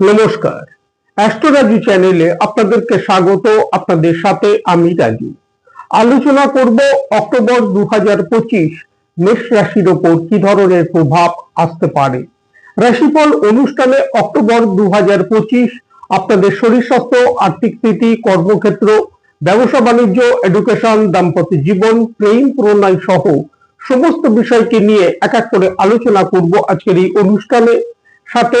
নমস্কার। অ্যাস্ট্রোলজি চ্যানেলে আপনাদেরকে স্বাগত, আপনাদের সাথে আমি রাজু। আলোচনা করব অক্টোবর দু হাজার পঁচিশ মেষ রাশির ওপর কি ধরনের প্রভাব আসতে পারে। রাশিফল অনুষ্ঠানে অক্টোবর দু হাজার পঁচিশ আপনাদের শরীর স্বাস্থ্য, আর্থিক স্থিতি, কর্মক্ষেত্র, ব্যবসা, বাণিজ্য এডুকেশন দাম্পত্য জীবন, প্রেম, প্রণয় সহ সমস্ত বিষয়কে নিয়ে এক এক করে আলোচনা করব আজকের এই অনুষ্ঠানে। সাথে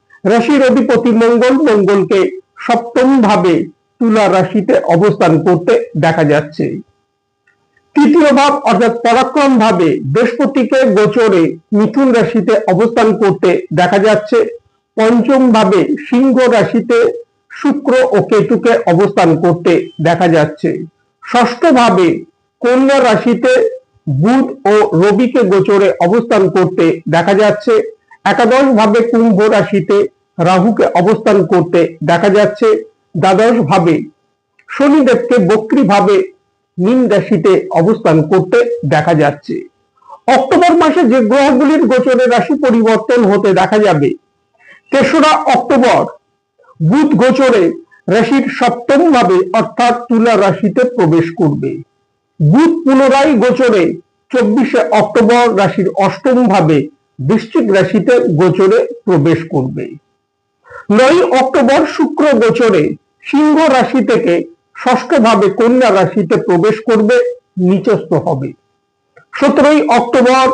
রাশির অধিপতি মঙ্গল, মঙ্গলকে সপ্তম ভাবে তুলা রাশিতে অবস্থান করতে দেখা যাচ্ছে। তৃতীয় ভাব অর্থাৎ পরাক্রম ভাবে বৃহস্পতিকে গোচরে মিথুন রাশিতে অবস্থান করতে দেখা যাচ্ছে। পঞ্চম ভাবে সিংহ রাশিতে শুক্র ও কেতুকে অবস্থান করতে দেখা যাচ্ছে। ষষ্ঠ ভাবে কন্যা রাশিতে বুধ ও রবিকে গোচরে অবস্থান করতে দেখা যাচ্ছে। একাদশ ভাবে কুম্ভ রাশিতে রাহুকে অবস্থান করতে দেখা যাচ্ছে। দ্বাদশ ভাবে শনিদেবকে বক্রী ভাবে মীন রাশিতে অবস্থান করতে দেখা যাচ্ছে। অক্টোবর মাসে যে গ্রহগুলির গোচরে রাশি পরিবর্তন হতে দেখা যাবে। তেসরা অক্টোবর, বুধ গোচরে রাশির সপ্তম ভাবে অর্থাৎ তুলা রাশিতে প্রবেশ করবে। বুধ পুনরায় গোচরে চব্বিশে অক্টোবর রাশির অষ্টম ভাবে বৃশ্চিক রাশিতে গোচরে প্রবেশ করবে। নয় অক্টোবর শুক্র গোচরে সিংহ রাশি থেকে ষষ্ঠ ভাবে কন্যা রাশিতে প্রবেশ করবে, নিচস্থ হবে। সতেরোই অক্টোবর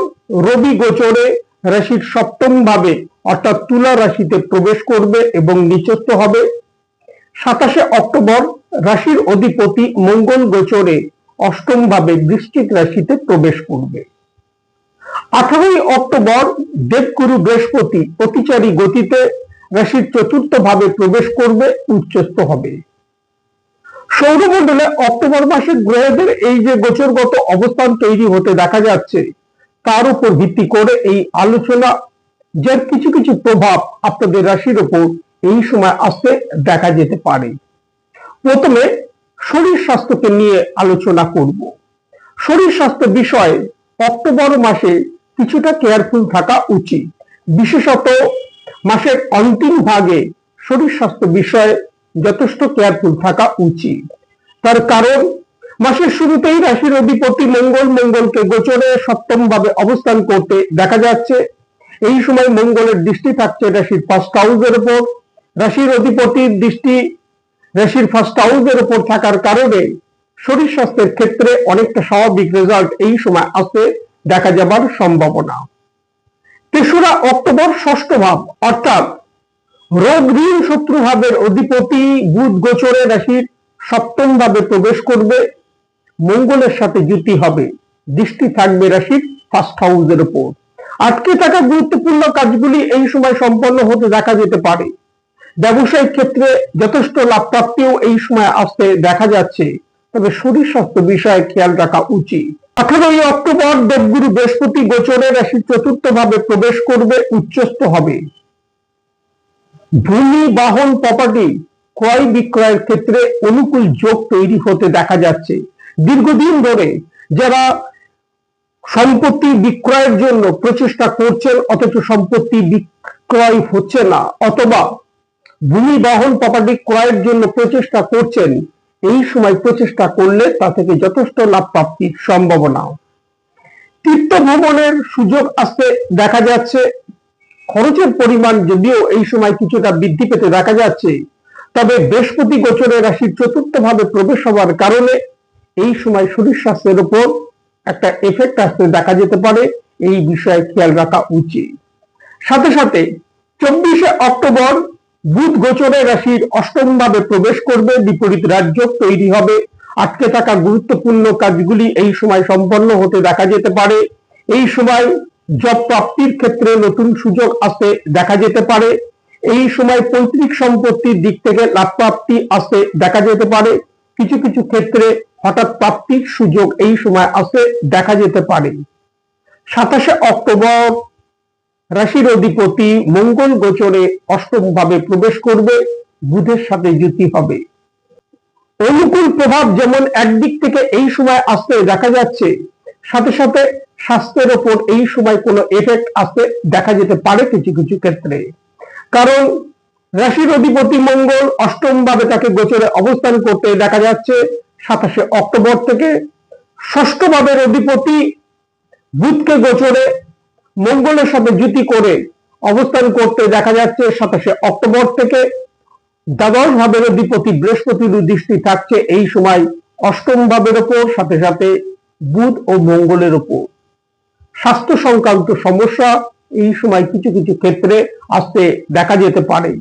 রবি গোচরে রাশির সপ্তম ভাবে অর্থাৎ তুলা রাশিতে প্রবেশ করবে এবং নিচস্থ হবে। সাতাশে অক্টোবর রাশির অধিপতি মঙ্গল গোচরে অষ্টম ভাবে বৃশ্চিক রাশিতে প্রবেশ করবে। আঠারোই অক্টোবর দেবগুরু বৃহস্পতি অতিচারী গতিতে রাশির চতুর্থ ভাবে প্রবেশ করবে, উচ্চস্থ হবে। সৌরমণ্ডলে অক্টোবর মাসে গ্রহদের এই যে গোচরগত অবস্থান তৈরি হতে দেখা যাচ্ছে, তার উপর ভিত্তি করে এই আলোচনা, যার কিছু কিছু প্রভাব আপনাদের রাশির উপর এই সময় আসতে দেখা যেতে পারে। প্রথমে শরীর স্বাস্থ্যকে নিয়ে আলোচনা করব। শরীর স্বাস্থ্য বিষয়ে অক্টোবর মাসে কিছুটা কেয়ারফুল থাকা উচিত। বিশেষত মাসের অন্তিম ভাগে শরীর স্বাস্থ্য বিষয়ে যথেষ্ট কেয়ারফুল থাকা উচিত। তার কারণ, মাসের শুরুতেই রাশির অধিপতি মঙ্গল মঙ্গলকে গোচরে সপ্তম ভাবে অবস্থান করতে দেখা যাচ্ছে। এই সময় মঙ্গলের দৃষ্টি থাকছে রাশির ফার্স্ট হাউসের উপর। রাশির অধিপতির দৃষ্টি রাশির ফার্স্ট হাউসের উপর থাকার কারণে শরীর স্বাস্থ্যের ক্ষেত্রে অনেকটা স্বাভাবিক রেজাল্ট এই সময় আসতে দেখা যাবার সম্ভাবনা। তেসরা অক্টোবর ষষ্ঠ ভাব, অর্থাৎ রোগ ঋণ শত্রু ভাবের অধিপতি বুধ গোচরে রাশির সপ্তম ভাবে প্রবেশ করবে। মঙ্গলের সাথে জুতি হবে, দৃষ্টি থাকবে রাশির ফার্স্ট হাউসের উপর। আটকে থাকা গুরুত্বপূর্ণ কাজগুলি এই সময় সম্পন্ন হতে দেখা যেতে পারে। ব্যবসায়িক ক্ষেত্রে যথেষ্ট লাভ প্রাপ্তিও এই সময় আসতে দেখা যাচ্ছে। তবে শরীর স্বাস্থ্য বিষয়ে খেয়াল রাখা উচিত। আঠারোই অক্টোবর দেবগুরু বৃহস্পতি গোচরে রাশির চতুর্থ ভাবে প্রবেশ করবে, উচ্চস্থ হবে। ভূমি, বাহন প্রপার্টি ক্রয় বিক্রয়ের ক্ষেত্রে অনুকূল যোগ তৈরি হতে দেখা যাচ্ছে। দীর্ঘদিন ধরে যারা সম্পত্তি বিক্রয়ের জন্য প্রচেষ্টা করছেন, অথচ সম্পত্তি বিক্রয় হচ্ছে না, অথবা ভূমি, বাহন প্রপার্টি ক্রয়ের জন্য প্রচেষ্টা করছেন এই সময় প্রচেষ্টা করলে তা থেকে যথেষ্ট লাভ প্রাপ্তির সম্ভাবনা তীর্থ ভ্রমণের সুযোগ আসতে দেখা যাচ্ছে, খরচের পরিমাণ যদিও এই সময় কিছুটা বৃদ্ধি পেতে দেখা যাচ্ছে, তবে বৃহস্পতি গোচরে রাশির চতুর্থ ভাবে প্রবেশ হওয়ার কারণে এই সময় শরীর স্বাস্থ্যের উপর একটা এফেক্ট আসতে দেখা যেতে পারে, এই বিষয়ে খেয়াল রাখা উচিত। সাথে সাথে চব্বিশে অক্টোবর বুধ গোচরে রাশির অষ্টম ভাবে প্রবেশ করবে, বিপরীত রাজ্য তৈরি হবে। আটকে থাকা গুরুত্বপূর্ণ কাজগুলি এই সময় সম্পন্ন হতে দেখা যেতে পারে। এই সময় জব প্রাপ্তির ক্ষেত্রে নতুন সুযোগ আসতে দেখা যেতে পারে। এই সময় পৈতৃক সম্পত্তির দিক থেকে লাভ প্রাপ্তি আসতে দেখা যেতে পারে। কিছু কিছু ক্ষেত্রে হঠাৎ প্রাপ্তির সুযোগ এই সময় আসতে দেখা যেতে পারে। সাতাশে অক্টোবর রাশির অধিপতি মঙ্গল গোচরে অষ্টম ভাবে প্রবেশ করবে, বুধের সাথে যুতি হবে। অনুকূল প্রভাব যেমন একদিক থেকে এই সময় আসতে দেখা যাচ্ছে, সাথে সাথে স্বাস্থ্যের ওপর এই সময় কোনো এফেক্ট আসতে দেখা যেতে পারে কিছু কিছু ক্ষেত্রে। কারণ রাশির অধিপতি মঙ্গল অষ্টম ভাবে তাকে গোচরে অবস্থান করতে দেখা যাচ্ছে, সাতাশে অক্টোবর থেকে ষষ্ঠ ভাবের অধিপতি বুধকে গোচরে মঙ্গলের সাথে জুতি করে অবস্থান করতে দেখা যাচ্ছে সাতাশে অক্টোবর থেকে দ্বাদশ ভাবের অধিপতি বৃহস্পতির দৃষ্টি থাকছে এই সময় অষ্টম ভাবের ওপর, সাথে সাথে বুধ ও মঙ্গলের ওপর। স্বাস্থ্য সংক্রান্ত সমস্যা এই সময় কিছু কিছু ক্ষেত্রে আসতে দেখা যেতে পারে।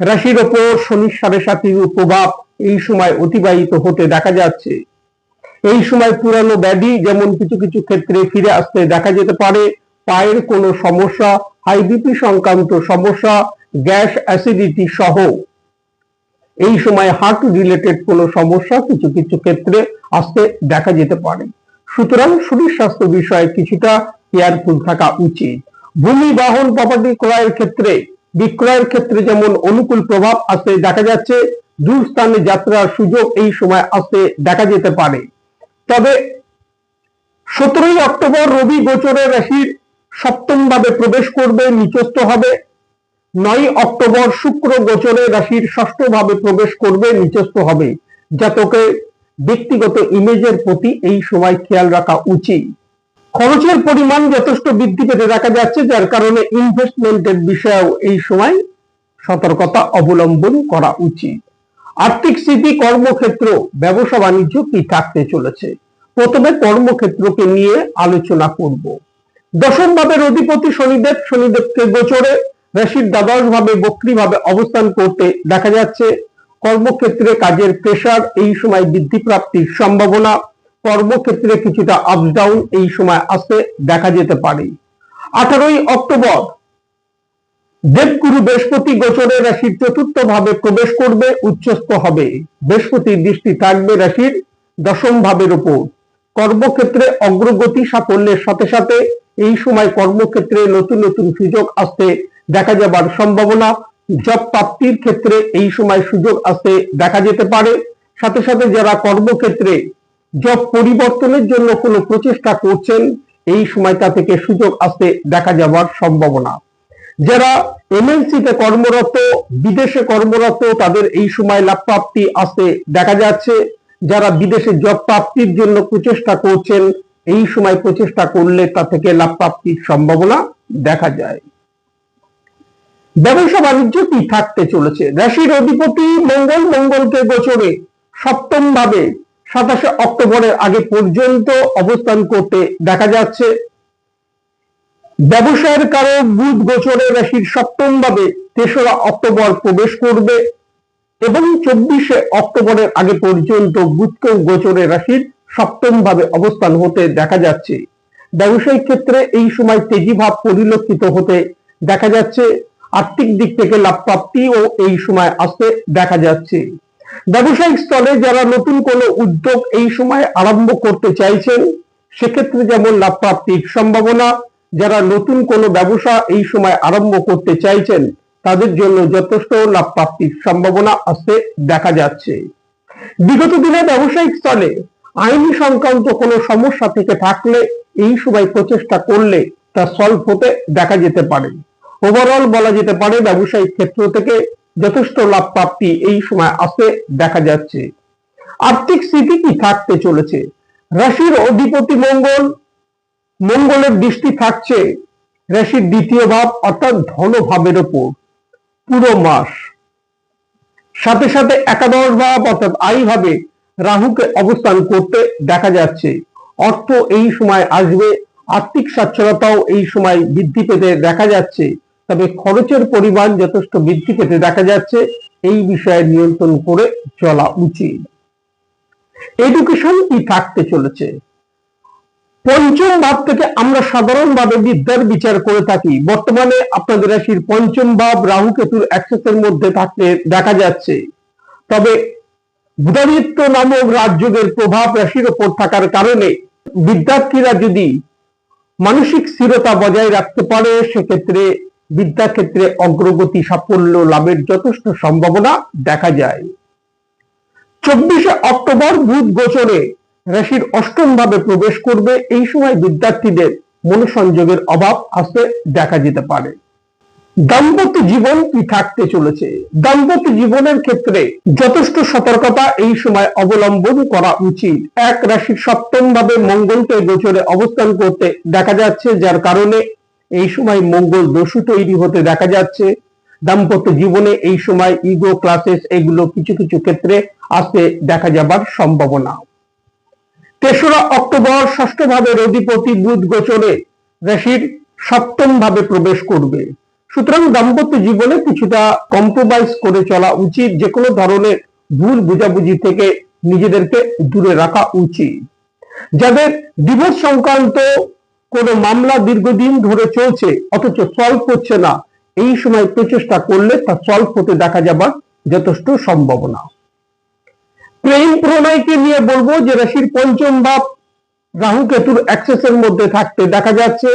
রাশির ওপর শনির সাড়ে সাতির প্রভাব এই সময় অতিবাহিত হতে দেখা যাচ্ছে। এই সময় পুরানো ব্যাধি যেমন কিছু কিছু ক্ষেত্রে ফিরে আসতে দেখা যেতে পারে। পায়ের কোনো সমস্যা হাই বিপি সংক্রান্ত সমস্যা, গ্যাস অ্যাসিডিটি সহ। এই সময় হার্ট রিলেটেড কোনো সমস্যা কিছু কিছু ক্ষেত্রে আসতে দেখা যেতে পারে। সুতরাং শরীর স্বাস্থ্য বিষয়ে কিছুটা কেয়ারফুল থাকা উচিত। ভূমি, বাহন প্রপার্টি ক্রয়ের ক্ষেত্রে, বিক্রয়ের ক্ষেত্রে যেমন অনুকূল প্রভাব আসতে দেখা যাচ্ছে, দূর স্থানে যাত্রার সুযোগ এই সময় আসতে দেখা যেতে পারে। তবে সতেরোই অক্টোবর রবি গোচরের রাশির সপ্তম ভাবে প্রবেশ করবে, নিচস্থ হবে। নয় অক্টোবর শুক্র গোচরে রাশির ষষ্ঠ ভাবে প্রবেশ করবে, নিচস্থ হবে। জাতকে ব্যক্তিগত ইমেজের প্রতি এই সময় খেয়াল রাখা উচিত। খরচের পরিমাণ যথেষ্ট বৃদ্ধি পেতে দেখা যাচ্ছে, যার কারণে ইনভেস্টমেন্টের বিষয়েও এই সময় সতর্কতা অবলম্বন করা উচিত। আর্থিক স্থিতি, কর্মক্ষেত্র ব্যবসা বাণিজ্য কি থাকতে চলেছে? প্রথমে কর্মক্ষেত্রকে নিয়ে আলোচনা করব। দশম ভাবের অধিপতি শনিদেব, শনিদেবকে গোচরে রাশির দ্বাদশ ভাবে বক্রি ভাবে অবস্থান করতে দেখা যাচ্ছে, কর্মক্ষেত্রে কাজের প্রেশার এই সময় বৃদ্ধি প্রাপ্তির সম্ভাবনা, কর্মক্ষেত্রে কিছুটা আপ ডাউন এই সময় আসতে দেখা যেতে পারে। আঠারোই অক্টোবর, দেবগুরু বৃহস্পতি গোচরে রাশির চতুর্থ ভাবে প্রবেশ করবে, উচ্চস্থ হবে। বৃহস্পতির দৃষ্টি থাকবে রাশির দশম ভাবের উপর। কর্মক্ষেত্রে অগ্রগতি সাফল্যের সাথে সাথে এই সময় কর্মক্ষেত্রে নতুন নতুন সুযোগ আসতে দেখা যাবার সম্ভাবনা। জব প্রাপ্তির ক্ষেত্রে এই সময় সুযোগ আসতে দেখা যেতে পারে। সাথে সাথে যারা কর্মক্ষেত্রে জব পরিবর্তনের জন্য কোনো প্রচেষ্টা করছেন, এই সময় তা থেকে সুযোগ আসতে দেখা যাবার সম্ভাবনা। যারা এমএনসিতে কর্মরত, বিদেশে কর্মরত, তাদের এই সময় লাভ প্রাপ্তি আসতে দেখা যাচ্ছে। যারা বিদেশে জব প্রাপ্তির জন্য প্রচেষ্টা করছেন, এই সময় প্রচেষ্টা করলে তা থেকে লাভ প্রাপ্তির সম্ভাবনা দেখা যায়। ব্যবসা বাণিজ্য কি থাকতে চলেছে? রাশির অধিপতি মঙ্গল, মঙ্গলকে গোচরে সপ্তম ভাবে সাতাশে অক্টোবরের আগে পর্যন্ত অবস্থান করতে দেখা যাচ্ছে। ব্যবসায়ের কারণ বুধ গোচরে রাশির সপ্তম ভাবে তেসরা অক্টোবর প্রবেশ করবে। এবং চব্বিশে অক্টোবরের আগে পর্যন্ত বুধকে গোচরে রাশির সপ্তম ভাবে অবস্থান হতে দেখা যাচ্ছে। ব্যবসায়িক ক্ষেত্রে এই সময় তেজি ভাব পরিলক্ষিত হতে দেখা যাচ্ছে। আর্থিক দিক থেকে লাভ প্রাপ্তিও এই সময় আসতে দেখা যাচ্ছে। ব্যবসায়িক স্তরে যারা নতুন কোনো উদ্যোগ এই সময় আরম্ভ করতে চাইছেন, সেক্ষেত্রে যেমন লাভ প্রাপ্তির সম্ভাবনা, যারা নতুন কোনো ব্যবসা এই সময় আরম্ভ করতে চাইছেন তাদের জন্য যথেষ্ট লাভ প্রাপ্তির সম্ভাবনা আসতে দেখা যাচ্ছে। বিগত দিনে ব্যবসায়িক স্থলে আইনি সংক্রান্ত কোনো সমস্যা থেকে থাকলে এই সময় প্রচেষ্টা করলে তা সলভ হতে দেখা যেতে পারে। ওভারঅল বলা যেতে পারে, ব্যবসায়িক ক্ষেত্র থেকে যথেষ্ট লাভ প্রাপ্তি এই সময় আসতে দেখা যাচ্ছে। আর্থিক স্থিতি কি থাকতে চলেছে? রাশির অধিপতি মঙ্গল, মঙ্গলের দৃষ্টি থাকছে। রাশির দ্বিতীয় ভাব অর্থাৎ ধন ভাবের ওপর। পুরো মাস। সাথে সাথে একাদশ ভাব অর্থাৎ আই ভাবে রাহুকে অবস্থান করতে দেখা যাচ্ছে। অর্থ এই সময় আসবে, আর্থিক সচ্ছলতাও এই সময় বৃদ্ধি পেতে দেখা যাচ্ছে। তবে খরচের পরিমাণ যথেষ্ট বৃদ্ধি পেতে দেখা যাচ্ছে, এই বিষয়ে নিয়ন্ত্রণ করে চলা উচিত। এডুকেশন কি থাকতে চলেছে? পঞ্চম ভাব থেকে আমরা সাধারণভাবে বিদ্যার বিচার করে থাকি। বর্তমানে আপনাদের রাশির পঞ্চম ভাব রাহু কেতুর অ্যাক্সেসের মধ্যে থাকতে দেখা যাচ্ছে। তবে বুধাদিত্য নামক রাজযোগের প্রভাব রাশির ওপর থাকার কারণে বিদ্যার্থীরা যদি মানসিক স্থিরতা বজায় রাখতে পারে, সেক্ষেত্রে বিদ্যাক্ষেত্রে অগ্রগতি সাফল্য লাভের যথেষ্ট সম্ভাবনা দেখা যায়। চব্বিশে অক্টোবর বুধ গোচরে রাশির অষ্টম ভাবে প্রবেশ করবে, এই সময় বিদ্যার্থীদের মনোসংযোগের অভাব আসতে দেখা যেতে পারে। দাম্পত্য জীবন কি থাকতে চলেছে? দাম্পত্য জীবনের ক্ষেত্রে যথেষ্ট সতর্কতা এই সময় অবলম্বন করা উচিত। এক রাশির সপ্তম ভাবে মঙ্গলকে গোচরে অবস্থান করতে দেখা যাচ্ছে, যার কারণে এই সময় মঙ্গল দোষু তৈরি হতে দেখা যাচ্ছে। দাম্পত্য জীবনে এই সময় ইগো ক্লাসেস এগুলো কিছু কিছু ক্ষেত্রে আসতে দেখা যাবার সম্ভাবনা। তেসরা অক্টোবর ষষ্ঠ ভাবের অধিপতি বুধ গোচরে রাশির সপ্তম ভাবে প্রবেশ করবে। সুতরাং দাম্পত্য জীবনে কিছুটা কম্প্রোমাইজ করে চলা উচিত যে কোনো ধরনের ভুল বুঝাবুঝি থেকে নিজেদেরকে দূরে রাখা উচিত। যাদের ডিভোর্স সংক্রান্ত কোনো মামলা দীর্ঘদিন ধরে চলছে, অথচ সলভ হচ্ছে না, এই সময় প্রচেষ্টা করলে তা সলভ হতে দেখা যাবার যথেষ্ট সম্ভাবনা। প্রেম প্রণয়কে নিয়ে বলব যে রাশির পঞ্চম ভাব রাহু কেতুর অ্যাক্সেসের মধ্যে থাকতে দেখা যাচ্ছে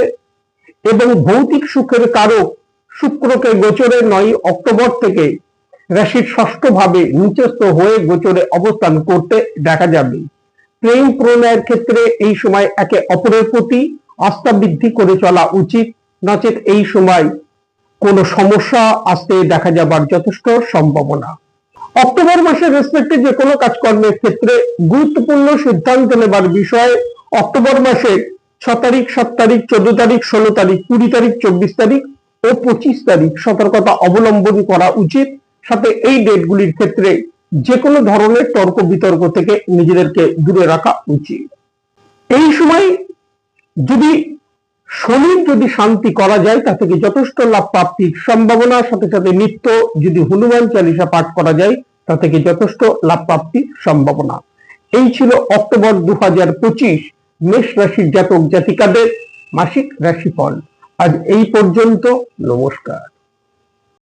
এবং ভৌতিক সুখের কারক শুক্রকে গোচরে নয় অক্টোবর থেকে রাশির ষষ্ঠ ভাবে নিচস্থ হয়ে গোচরে অবস্থান করতে দেখা যাবে। প্রেম প্রণয়ের ক্ষেত্রে এই সময় একে অপরের প্রতি আস্থা বৃদ্ধি করে চলা উচিত। নচেত এই সময় কোনো সমস্যা আসতে দেখা যাবার যথেষ্ট সম্ভাবনা। অক্টোবর মাসের রেসপেক্টে যে কোনো কাজকর্মের ক্ষেত্রে গুরুত্বপূর্ণ সিদ্ধান্ত নেবার বিষয়ে অক্টোবর মাসে ছ তারিখ, সাত তারিখ, চোদ্দ তারিখ, ষোলো তারিখ, কুড়ি তারিখ, চব্বিশ তারিখ ও পঁচিশ তারিখ সতর্কতা অবলম্বন করা উচিত। সাথে এই ডেটগুলির ক্ষেত্রে যে কোনো ধরনের তর্ক বিতর্ক থেকে নিজেদেরকে দূরে রাখা উচিত। এই সময় যদি শনির যদি শান্তি করা যায় তা থেকে যথেষ্ট লাভ প্রাপ্তির সম্ভাবনা? সাথে সাথে নিত্য যদি হনুমান চালিসা পাঠ করা যায় তা থেকে যথেষ্ট লাভ প্রাপ্তির সম্ভাবনা? এই ছিল অক্টোবর দু হাজার পঁচিশ মেষ রাশির জাতক জাতিকাদের মাসিক রাশিফল। আজ এই পর্যন্ত, নমস্কার।